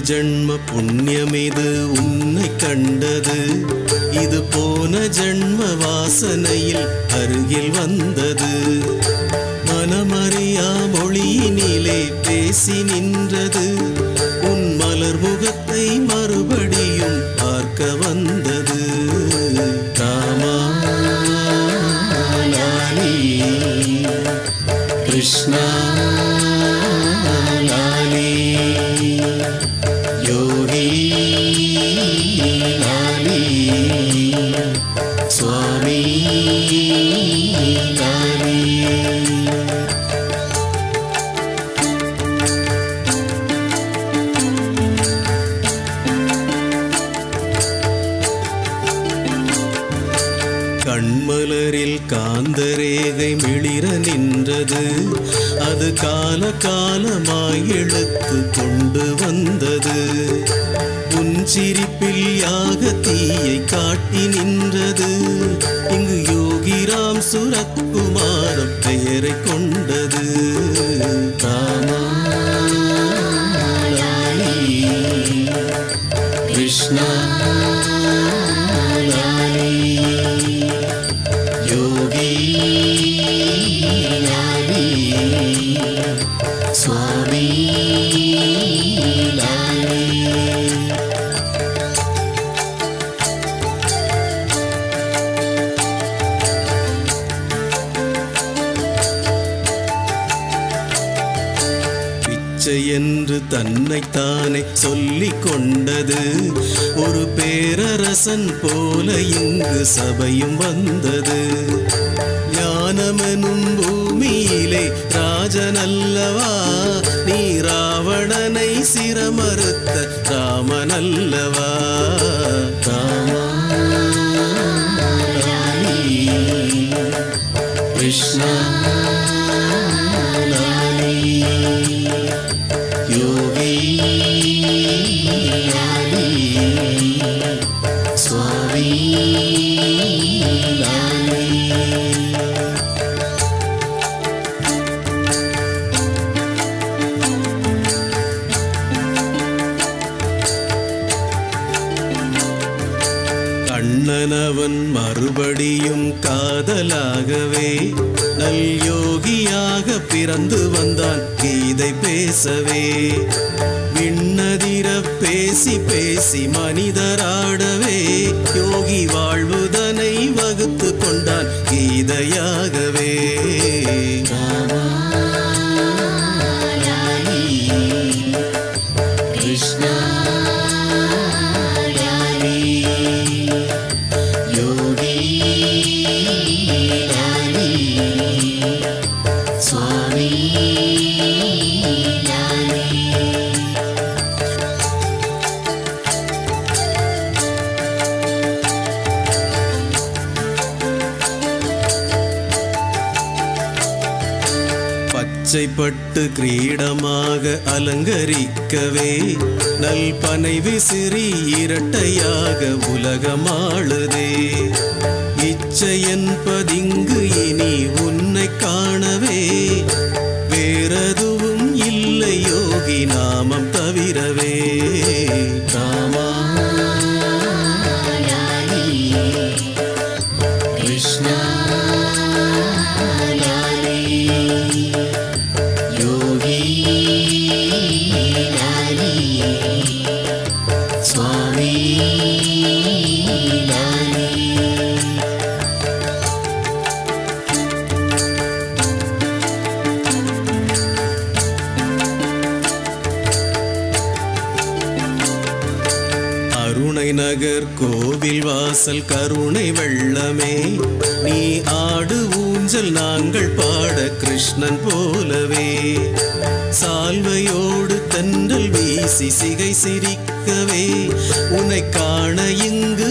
ஜென்ம புண்ணியம் இது உன்னை கண்டது. இது போன ஜென்ம வாசனையில் அருகில் வந்தது. மனமறியா மொழியினிலே பேசி நின்றது. உன் மலர் முகத்தை மறுபடியும் பார்க்க வந்தது. ராமா கிருஷ்ணா சுவாமி லாலி கண்மலரில் காந்தரேகை மிளிர நின்றது. அது கால காலமாய் எழுத்து கொண்டு வந்தது. உன் சிரிப்பில் யாக தீயை காட்டி நின்றது. கிருஷ்ணா லாலி, யோகி லாலி, தன்னைத்தானே சொல்லிக் கொண்டது. ஒரு பேரரசன் போல இங்கு சபையும் வந்தது. ஞானமெனும் பூமியிலே ராஜனல்லவா? நீ ராவணனை சிரமறுத்த ராமனல்லவா? கணவன் மறுபடியும் காதலாகவே நல் யோகியாக பிறந்து வந்தான் கீதை பேசவே. விண்ணதிர பேசி பேசி மனிதராடவே யோகி வாழ்வுதனை வகுத்து கொண்டான் கீதையாகவே பச்சைப்பட்டு கிரீடமாக அலங்கரிக்கவே நல் பனை விசிறி இரட்டையாக உலகமாளுதே. இச்சை என்பதிங்கு இனி உன்னை காணவே வேறெதுவும் இல்லை யோகி நாமம் தவிரவே. அருணை நகர் கோவில் வாசல் கருணை வெள்ளமே. நீ ஆடு ஊஞ்சல் நாங்கள் பாட கிருஷ்ணன் போலவே. சால்வையோடு தென்றல் வீசி சிகை சிரிக்கவே. உன்னை காண இங்கு